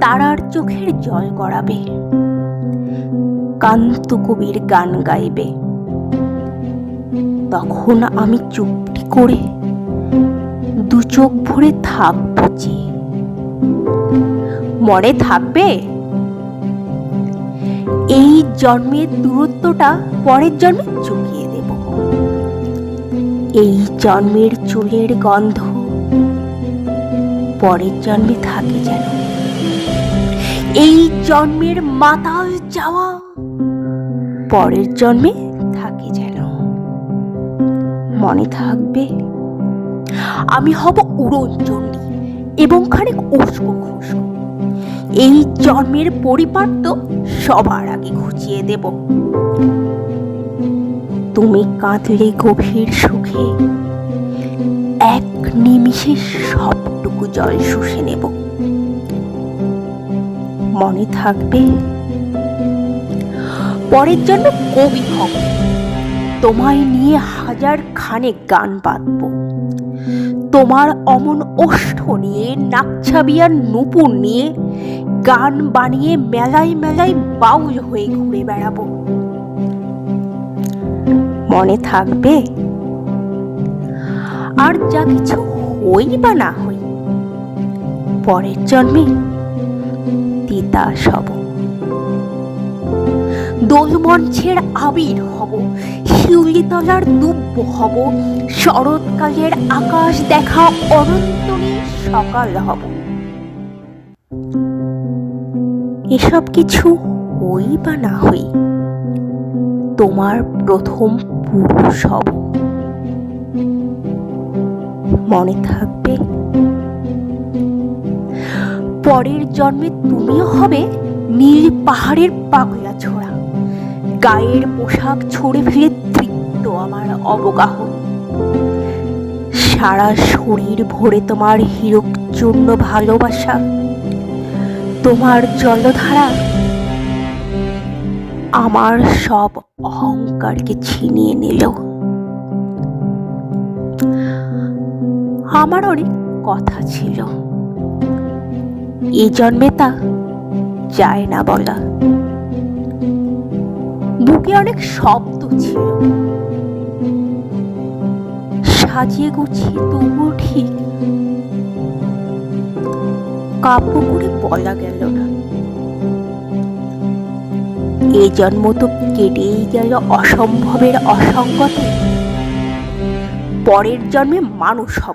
তারার চোখের জল গড়াবে। কান্ত কবির গান গাইবে। তখন আমি চুপটি করে দু চোখ ভরে থাকব যে। মনে থাকবে? এই জন্মের দূরত্বটা পরের জন্মে চুকিয়ে দেব। এই জন্মের চুলের গন্ধ পরের জন্মে থাকে যেন। এই জন্মের মাতাল যাওয়া পরের জন্মে থাকে যেন। মনে থাকবে, আমি হব উড়ন এবং খানিক উস্কো খুস্কো। এই জন্মের পরিপাট্য সবার আগে ঘুচিয়ে দেব। তুমি কাঁদলে গভীর সুখে, এক নিমিষে সবটুকু জল শুষে নেব। মনে থাকবে। পরের জন্য কবি হব। তোমায় নিয়ে হাজার খানে গান বাঁধব। তোমার অমন ওষ্ঠ নিয়ে, নাকছাবিয়ার নুপুর নিয়ে, গান বানিয়ে মেলায় মেলায় বাউল হয়ে ঘুরে বেড়াবো। মনে থাকবে? আর যা কিছু হই বা না হই পরের জন্মে তিতাস হব। দোলমঞ্চের আবির হব, শিউলিতলার দুব্য হব, শরৎকালের আকাশ দেখা অনন্তনী সকাল হব। এসব কিছু হই বা না হই, তোমার প্রথম পুরুষ হব। মনে থাকবে পরের জন্মে তুমিও হবে নীল পাহাড়ের পাগলা ছোড়া। গায়ের পোশাক ছড়ে ফেলে তৃপ্ত আমার অবগাহ। সারা শরীর ভরে তোমার হিরক চূর্ণ ভালোবাসা। তোমার জলধারা আমার সব অহংকারকে ছিনিয়ে নিল। আমার অনেক কথা ছিল। এই জন্মে তা যায় না বলা। বুকে অনেক শব্দ ছিল। সাজিয়ে গুছিয়ে তবুও ঠিক কাব্য করে বলা গেল না। এ জন্ম তো কেটেই গেল অসম্ভবের অসঙ্গতে। পরের জন্মে মানুষ হব।